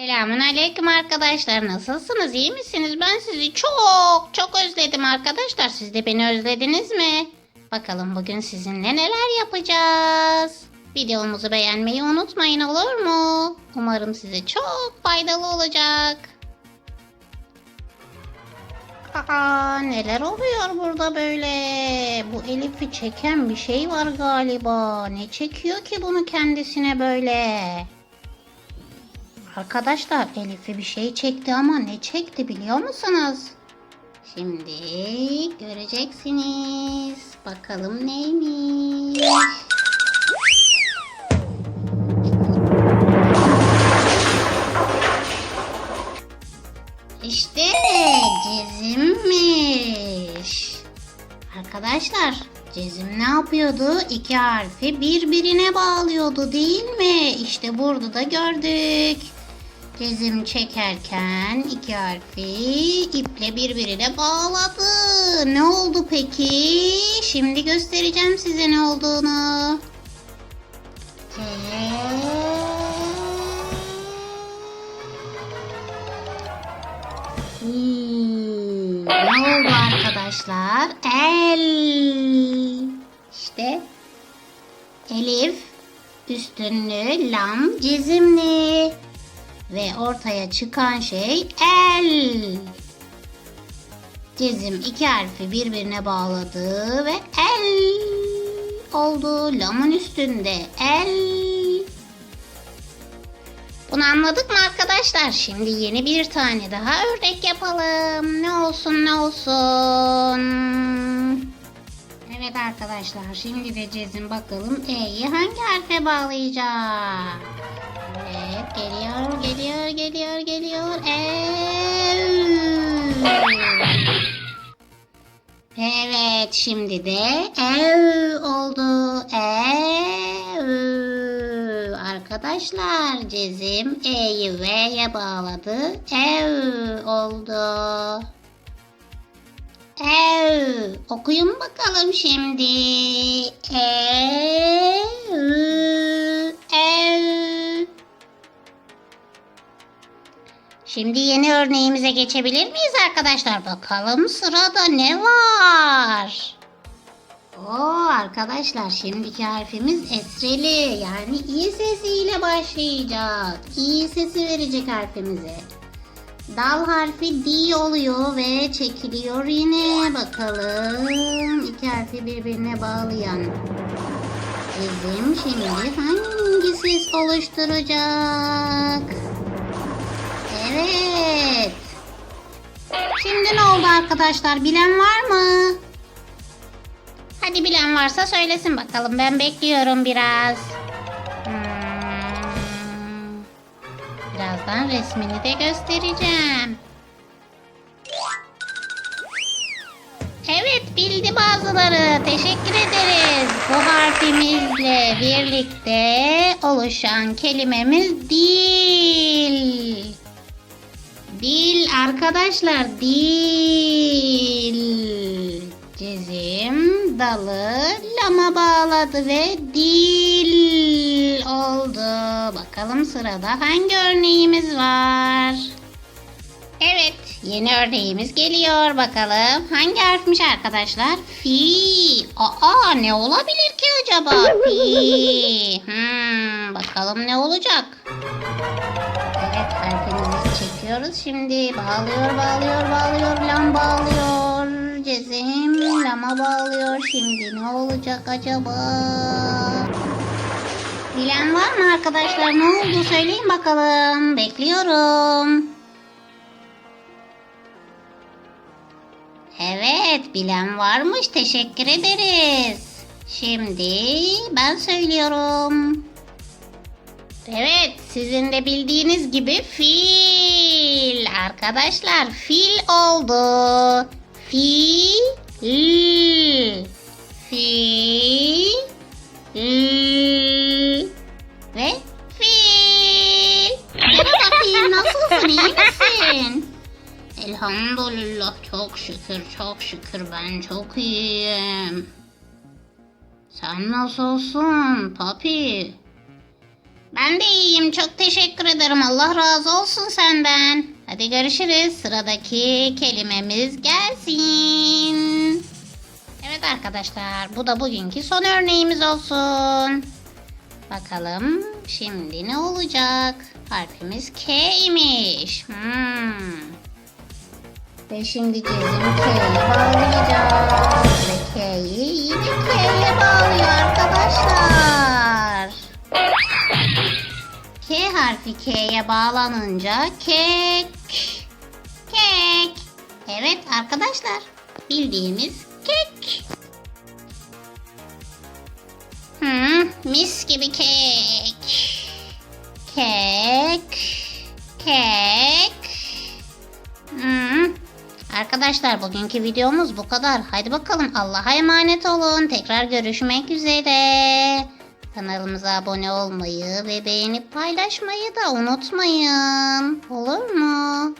Selamun aleyküm arkadaşlar. Nasılsınız? İyi misiniz? Ben sizi çok çok özledim arkadaşlar. Siz de beni özlediniz mi? Bakalım bugün sizinle neler yapacağız? Videomuzu beğenmeyi unutmayın olur mu? Umarım size çok faydalı olacak. Aa, neler oluyor burada böyle? Bu Elif'i çeken bir şey var galiba. Ne çekiyor ki bunu kendisine böyle? Arkadaşlar Elif'i bir şey çekti ama ne çekti biliyor musunuz? Şimdi göreceksiniz. Bakalım neymiş. İşte cezimmiş. Arkadaşlar cezim ne yapıyordu? İki harfi birbirine bağlıyordu değil mi? İşte burada da gördük. Cezim çekerken iki harfi iple birbirine bağladı. Ne oldu peki? Şimdi göstereceğim size ne olduğunu. Hmm, ne oldu arkadaşlar? El. İşte Elif üstünlü, lam cezimli ve ortaya çıkan şey el. Cezim iki harfi birbirine bağladı ve el oldu. Lamın üstünde el. Bunu anladık mı arkadaşlar? Şimdi yeni bir tane daha örnek yapalım. Ne olsun ne olsun. Evet arkadaşlar şimdi de cezim bakalım E'yi hangi harfe bağlayacak? Evet geliyor geliyor geliyor geliyor. El. Evet şimdi de ev oldu. Ev. Arkadaşlar cezim E'yi V'ye bağladı. Ev oldu. Ev. Okuyun bakalım şimdi. Ev. Ev. Şimdi yeni örneğimize geçebilir miyiz arkadaşlar? Bakalım sırada ne var? Oo arkadaşlar şimdiki harfimiz esreli yani i sesiyle başlayacak. İ sesi verecek harfimize. Dal harfi D oluyor ve çekiliyor yine. Bakalım iki harfi birbirine bağlayan. Bizim şimdi hangi ses oluşturacak? Evet. Şimdi ne oldu arkadaşlar? Bilen var mı? Hadi bilen varsa söylesin bakalım. Ben bekliyorum biraz. Hmm. Birazdan resmini de göstereceğim. Evet bildi bazıları. Teşekkür ederiz. Bu harfimizle birlikte oluşan kelimemiz dil. Dil arkadaşlar dil. Cezim dalı lama bağladı ve dil oldu. Bakalım sırada hangi örneğimiz var? Evet yeni örneğimiz geliyor bakalım. Hangi harfmiş arkadaşlar? Fi. Aa ne olabilir ki acaba? Fi. Hmm, bakalım ne olacak? Evet harfimizi çekiyoruz şimdi. Bağlıyor bağlıyor bağlıyor lam bağlıyor. Cezim lama bağlıyor. Şimdi ne olacak acaba? Bilen var mı arkadaşlar? Ne oldu söyleyin bakalım. Bekliyorum. Evet bilen varmış. Teşekkür ederiz. Şimdi ben söylüyorum. Evet, sizin de bildiğiniz gibi fil. Arkadaşlar fil oldu. Fil. Fil. Ve fil. Merhaba fil, nasılsın, iyi misin? Elhamdülillah, çok şükür, çok şükür ben çok iyiyim. Sen nasılsın papi? Ben de iyiyim. Çok teşekkür ederim. Allah razı olsun senden. Hadi görüşürüz. Sıradaki kelimemiz gelsin. Evet arkadaşlar. Bu da bugünkü son örneğimiz olsun. Bakalım şimdi ne olacak? Harfimiz K imiş. Hmm. Ve şimdi cezim K'yi bağlayacağız. Harfi K'ye bağlanınca kek. Kek. Evet arkadaşlar. Bildiğimiz kek. Hmm, mis gibi kek. Kek. Kek. Hmm. Arkadaşlar bugünkü videomuz bu kadar. Haydi bakalım Allah'a emanet olun. Tekrar görüşmek üzere. Kanalımıza abone olmayı ve beğenip paylaşmayı da unutmayın. Olur mu?